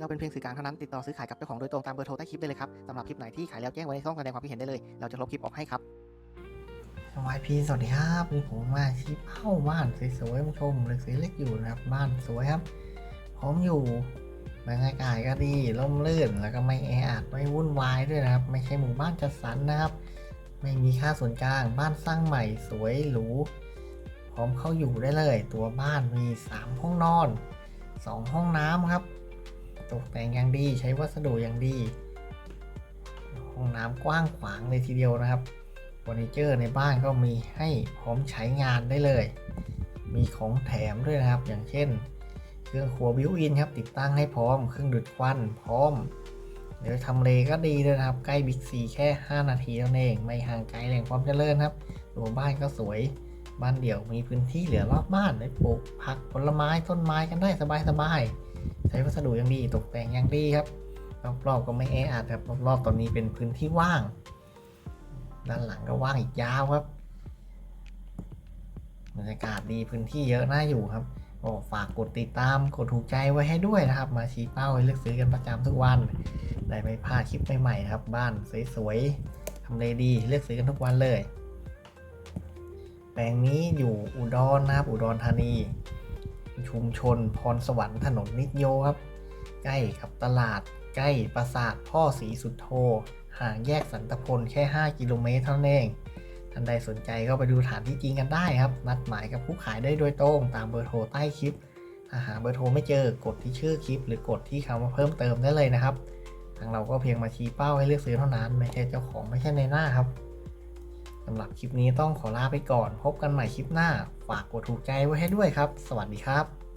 เราเป็นเพียงสื่อกลางเท่านั้นติดต่อซื้อขายกับเจ้าของโดยตรงตามเบอร์โทรใต้คลิปได้เลยครับสำหรับคลิปไหนที่ขายแล้วแจ้งไว้ในช่องแสดงความคิดเห็นได้เลย เราจะลบคลิปออกให้ครับวายพีสวัสดีครับนี่ผมมาชี้เป้าบ้านสวยๆผู้ชมเล็กสีเล็กอยู่นะครับบ้านสวยครับพร้อมอยู่บรรยากาศก็ดีร่มรื่นแล้วก็ไม่แออัดไม่วุ่นวายด้วยนะครับ ไม่ใช่หมู่บ้านจัดสรรนะครับ ไม่มีค่าส่วนกลางบ้านสร้างใหม่สวยหรูพร้อมเข้าอยู่ได้เลย ตัวบ้านมี 3 ห้องนอน 2 ห้องน้ำครับ ตกแต่งอย่างดีใช้วัสดุอย่างดี ห้องน้ำกว้างขวางเลยทีเดียวนะครับเฟอร์นิเจอร์ในบ้านก็มีให้พร้อมใช้งานได้เลย มีของแถมด้วยนะครับ อย่างเช่น เครื่องครัวบิวอินครับ ติดตั้งให้พร้อม เครื่องดูดควันพร้อมเดี๋ยวทำเลก็ดีด้วยนะครับ ใกล้บิ๊กซีแค่ 5 นาทีเท่านั้นเอง ไม่ห่างไกลแหล่งความเจริญครับตัวบ้านก็สวย บ้านเดี่ยวมีพื้นที่เหลือรอบบ้านได้ปลูกผักผลไม้ต้นไม้กันได้สบายๆ ใช้วัสดุอย่างดีตกแต่งอย่างดีครับรอบๆก็ไม่แออัดครับรอบๆตอนนี้เป็นพื้นที่ว่าง ด้านหลังก็ว่างอีกยาวครับบรรยากาศดีพื้นที่เยอะน่าอยู่ครับก็ฝากกดติดตามกดถูกใจไว้ให้ด้วยนะครับ มาชี้เป้าให้เลือกซื้อกันประจำทุกวัน ได้ไม่พลาดคลิปใหม่ๆนะครับ บ้านสวยๆทำเลดีเลือกซื้อกันทุกวันเลย แปลงนี้อยู่อุดรนะครับอุดรธานี ชุมชนพรสวรรค์ถนนนิดโยครับ ใกล้กับตลาด ใกล้ปราสาทพ่อศรีสุดโทห่างแยกสันตพลแค่ 5 กิโลเมตรเท่านั้นเอง ท่านใดสนใจก็ไปดูฐานที่จริงกันได้ครับ นัดหมายกับผู้ขายได้โดยตรงตามเบอร์โทรใต้คลิปถ้าหาเบอร์โทรไม่เจอกดที่ชื่อคลิป หรือกดที่คำว่าเพิ่มเติมได้เลยนะครับ ทางเราก็เพียงมาชี้เป้าให้เลือกซื้อเท่านั้น ไม่ใช่เจ้าของไม่ใช่ในหน้าครับำหรับคลิปนี้ต้องขอลาไปก่อน พบกันใหม่คลิปหน้า ฝากกดถูกใจไว้ให้ด้วยครับ สวัสดีครับ